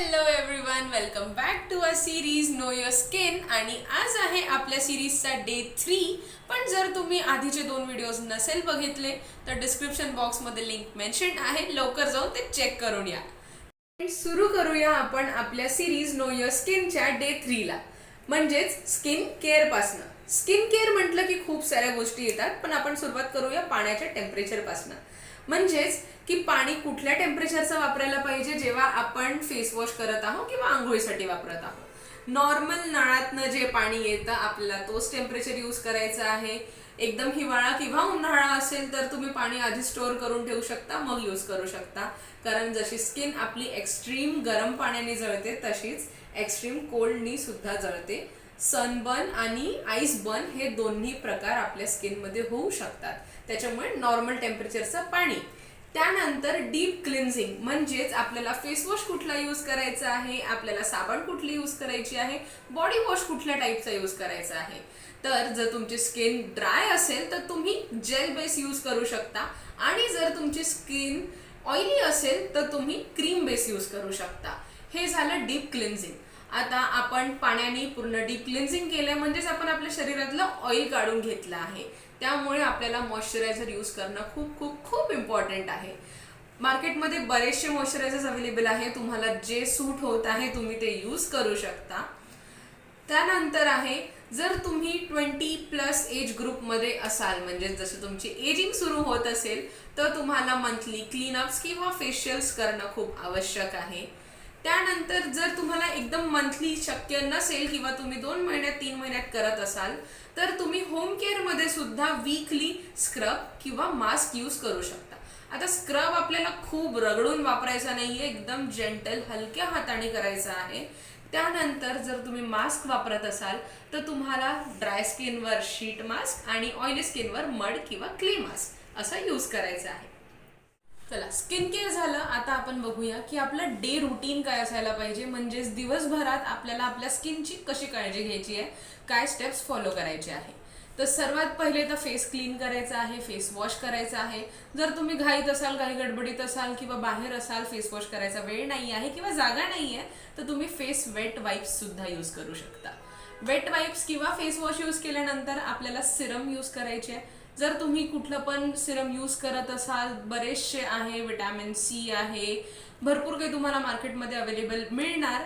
Hello everyone welcome back to a series know your skin आणि आज आहे आपल्या सिरीजचा डे थ्री पण जर तुम्ही आधीचे दोन व्हिडिओज नसेल बघितले तर डिस्क्रिप्शन बॉक्समध्ये लिंक मेन्शन आहे. लवकर जाऊन ते चेक करून या सुरू करूया आपण आपल्या सिरीज नो युअर स्किनच्या डे थ्रीला म्हणजेच स्किन केअरपासनं स्किन केअर म्हटलं की खूप साऱ्या गोष्टी येतात पण आपण सुरुवात करूया पाण्याच्या टेम्परेचरपासनं म्हणजेच की पाणी कुठल्या टेम्परेचरचं वापरायला पाहिजे जेव्हा आपण फेस वॉश करत आहोत किंवा आंघोळीसाठी वापरत आहोत? नॉर्मल नळातनं जे पाणी येतं आपल्याला तोच टेम्परेचर यूज करायचं आहे. एकदम हिवाळा किंवा उन्हाळा असेल तर तुम्ही पाणी आधी स्टोअर करून ठेवू शकता मग यूज करू शकता. कारण जशी स्किन आपली एक्स्ट्रीम गरम पाण्याने जळते तशीच एक्स्ट्रीम कोल्डनी सुद्धा जळते. सनबर्न आणि आईस बर्न हे दोन्ही प्रकार आपल्या स्किनमध्ये होऊ शकतात. त्याच्यामुळे नॉर्मल टेम्परेचरचं पाणी. त्यानंतर डीप क्लिन्झिंग म्हणजेच आपल्याला फेसवॉश कुठला यूज करायचा आहे? आपल्याला साबण कुठली यूज करायची आहे? बॉडी वॉश कुठल्या टाईपचा यूज करायचा आहे? तर जर तुमची स्किन ड्राय असेल तर तुम्ही जेल बेस यूज करू शकता. आणि जर तुमची स्किन ऑइली असेल तर तुम्ही क्रीम बेस यूज करू शकता. हे झालं डीप क्लिन्झिंग आता आपण पाण्याने पूर्ण डीप क्लिन्झिंग केलं म्हणजेच आपण आपल्या शरीरातलं ऑइल काढून घेतलं आहे. त्यामुळे आपल्याला मॉइश्चरायझर यूज करणं खूप खूप खूप इम्पॉर्टंट आहे. मार्केटमध्ये बरेचसे मॉइश्चरायझर्स अवेलेबल आहे तुम्हाला जे सूट होत आहे तुम्ही ते यूज करू शकता. त्यानंतर आहे जर तुम्ही ट्वेंटी प्लस एज ग्रुपमध्ये असाल म्हणजे जसं तुमची एजिंग सुरू होत असेल तर तुम्हाला मंथली क्लीनअप्स किंवा फेशियल्स करणं खूप आवश्यक आहे. त्यानंतर जर तुम्हाला एकदम मंथली शक्य नसेल किंवा तुम्ही दोन महिन्यात तीन महिन्यात करत असाल तर तुम्ही होम केअरमध्ये सुद्धा वीकली स्क्रब किंवा मास्क यूज करू शकता. आता स्क्रब आपल्याला खूप रगडून वापरायचा नाहीये एकदम जेंटल हलक्या हाताने करायचा आहे. त्यानंतर जर तुम्ही मास्क वापरत असाल तर तुम्हाला ड्राय स्किनवर शीट मास्क आणि ऑइली स्किनवर मड किंवा क्ले मास्क असा यूज करायचा आहे. चला स्किन केअर झालं आता आपण बघूया की आपलं डे रुटीन काय असायला पाहिजे. म्हणजेच दिवसभरात आपल्याला आपल्या स्किनची कशी काळजी घ्यायची आहे काय स्टेप्स फॉलो करायचे आहे. तर सर्वात पहिले तर फेस क्लीन करायचा आहे फेस वॉश करायचा आहे. जर तुम्ही घाईत असाल काही गडबडीत असाल किंवा बाहेर असाल फेस वॉश करायचा वेळ नाही आहे किंवा जागा नाही आहे तर तुम्ही फेस वेट वाईप्स सुद्धा यूज करू शकता. वेट वाईप्स किंवा फेस वॉश यूज केल्यानंतर आपल्याला सिरम यूज करायचे आहे. जर तुम्ही कुठलं पण सिरम यूज करत असाल बरेचसे आहे विटॅमिन सी आहे भरपूर काही तुम्हाला मार्केटमध्ये अवेलेबल मिळणार.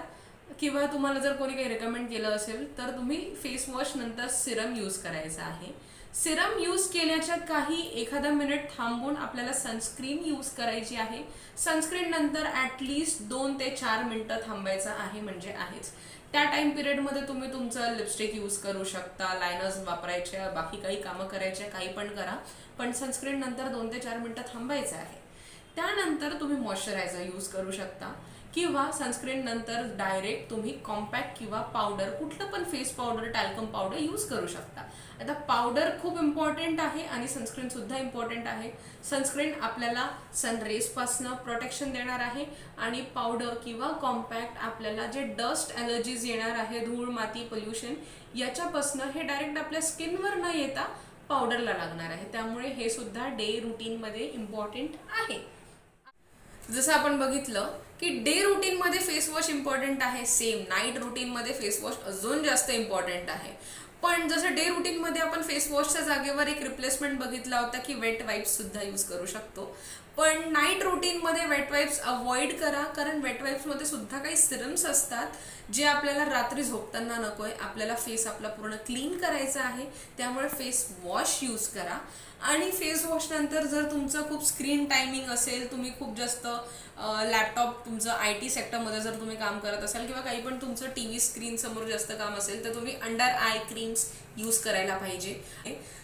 किंवा तुम्हाला जर कोणी काही रेकमेंड केलं असेल तर तुम्ही फेस वॉश नंतर सिरम यूज करायचा आहे. सिरम यूज केल्याच्या काही एखादा मिनिट थांबून आपल्याला सनस्क्रीन यूज करायची आहे. सनस्क्रीन नंतर ॲटलिस्ट दोन ते चार मिनटं थांबायचं आहे म्हणजे आहेच. त्या टाइम पिरियडमध्ये तुम्ही तुमचं लिपस्टिक यूज करू शकता लायनर्स वापरायच्या बाकी काही कामं करायच्या काही पण करा. पण सनस्क्रीन नंतर दोन ते चार मिनटं थांबायचं आहे. त्यानंतर तुम्ही मॉइश्चरायझर यूज करू शकता. किंवा सनस्क्रीन नंतर डायरेक्ट तुम्ही कॉम्पॅक्ट किंवा पावडर कुठलं पण face powder talcum powder use करू शकता. आता पावडर खूप इम्पॉर्टंट आहे आणि सनस्क्रीन सुद्धा इम्पॉर्टंट आहे. सनस्क्रीन आपल्याला सनरेजपासनं प्रोटेक्शन देणार आहे आणि पावडर किंवा कॉम्पॅक्ट आपल्याला जे डस्ट ॲलर्जीज येणार आहे धूळ माती पोल्युशन याच्यापासनं हे डायरेक्ट आपल्या स्किनवर न येता पावडरला लागणार आहे. त्यामुळे हे सुद्धा डे रुटीनमध्ये इम्पॉर्टंट आहे. जसं आपण बघितलं की डे रुटीनमध्ये फेस वॉश इम्पॉर्टंट आहे सेम नाईट रुटीनमध्ये फेस वॉश अजून जास्त इम्पॉर्टंट आहे. पण जसं डे रुटीनमध्ये आपण फेस वॉशच्या जागेवर एक रिप्लेसमेंट बघितला होता की वेट वाईप्ससुद्धा यूज करू शकतो. पण नाईट रुटीनमध्ये वेट वाईप्स अवॉइड करा कारण वेट वाईप्समध्ये सुद्धा काही सिरम्स असतात जे आपल्याला रात्री झोपताना नको आहे आपल्याला फेस आपला पूर्ण क्लीन करायचा आहे त्यामुळे फेस वॉश यूज करा. आणि फेस वॉशनंतर जर तुमचं खूप स्क्रीन टायमिंग असेल तुम्ही खूप जास्त लॅपटॉप तुमचं आय टी सेक्टरमध्ये जर तुम्ही काम करत असाल किंवा काही पण तुमचं टी व्ही स्क्रीनसमोर जास्त काम असेल तर तुम्ही under eye cream creams use करायला पाहिजे.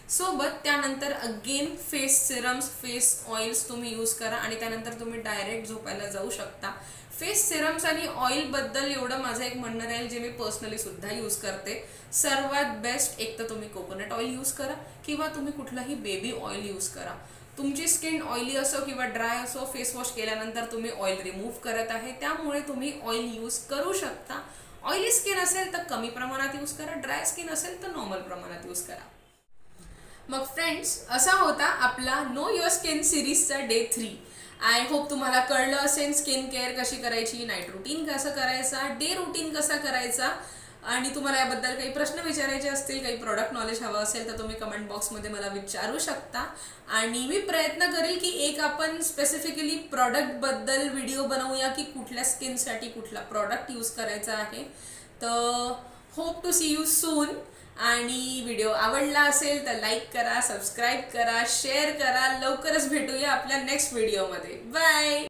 सोबत त्यानंतर again face serums face oils तुम्ही यूज करा आणि त्यानंतर तुम्ही डायरेक्ट झोपायला जाऊ शकता. फेस सिरम्स आणि ऑइलबद्दल एवढं माझं एक म्हणणं राहील जे मी पर्सनली सुद्धा यूज करते. सर्वात बेस्ट एक तर तुम्ही कोकोनट ऑइल यूज करा किंवा तुम्ही कुठलाही बेबी ऑइल यूज करा. तुमची स्किन ऑइली असो किंवा ड्राय असो फेस वॉश केल्यानंतर तुम्ही ऑइल रिमूव्ह करत आहे. त्यामुळे तुम्ही ऑइल यूज करू शकता. ऑइली स्किन असेल तर कमी प्रमाणात यूज करा ड्राय स्किन असेल तर नॉर्मल प्रमाणात यूज करा. मग फ्रेंड्स असा होता आपला नो युअर स्किन सिरीजचा डे थ्री. आय होप तुम्हाला कळलं असेल स्किन केअर कशी करायची नाईट रुटीन कसं करायचा डे रुटीन कसा करायचा. आणि तुम्हाला याबद्दल काही प्रश्न विचारायचे असतील काही प्रॉडक्ट नॉलेज हवं असेल तर तुम्ही कमेंट बॉक्समध्ये मला विचारू शकता. आणि मी प्रयत्न करेल की एक आपण स्पेसिफिकली प्रॉडक्टबद्दल व्हिडिओ बनवूया की कुठल्या स्किनसाठी कुठला प्रॉडक्ट यूज करायचा आहे. तर hope to see you soon आणि व्हिडिओ आवडला असेल तर लाईक करा सबस्क्राईब करा शेअर करा. लवकरच भेटूया आपल्या नेक्स्ट व्हिडिओमध्ये बाय